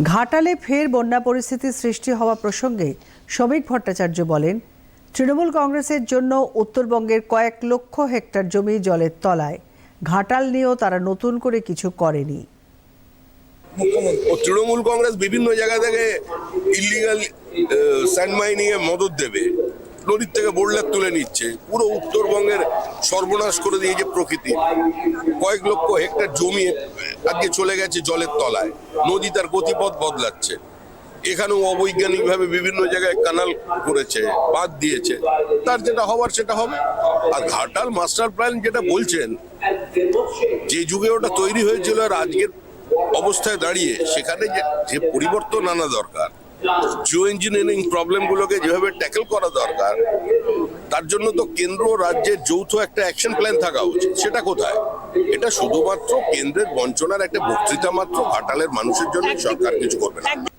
ঘাটালে ফের বন্যা পরিস্থিতি সৃষ্টি হওয়া প্রসঙ্গে শ্রমিক ভট্টাচার্য বলেন, তৃণমূল কংগ্রেসের জন্য উত্তরবঙ্গের কয়েক লক্ষ হেক্টর জমি জলের তলায় ঘাটাল নিয়েও তারা নতুন করে কিছু করেনি। তৃণমূল কংগ্রেস বিভিন্ন জায়গা থেকে ইলিগাল স্যান্ড মাইনিং এ মদত দেবে। নদীর থেকে বোর্ডলার তুলে নিচ্ছে। পুরো উত্তরবঙ্গের সর্বনাশ করে দিয়েছে প্রকৃতি। কয়েক লক্ষ হেক্টর জমি আজকে চলে গেছে জলের তলায়। নদী তার গতিপথ বদলাচ্ছে। এখানেও অবৈজ্ঞানিকভাবে বিভিন্ন জায়গায় কানাল করেছে বাদ দিয়েছে। তার যেটা হওয়ার সেটা হবে। আর ঘাটাল মাস্টার প্ল্যান যেটা বলছেন, যে যুগে ওটা তৈরি হয়েছিল আর আজকের অবস্থায় দাঁড়িয়ে, সেখানে যে পরিবর্তন আনা দরকার। জিও ইঞ্জিনিয়ারিং প্রবলেমগুলোকে যেভাবে ট্যাকেল করা দরকার, তার জন্য তো কেন্দ্র রাজ্যের যৌথ একটা অ্যাকশন প্ল্যান থাকা উচিত। সেটা কোথায়? এটা শুধুমাত্র কেন্দ্রের বঞ্চনার একটা বক্তৃতা মাত্র, ঘাটালের মানুষের জন্য সরকার কিছু করবে না।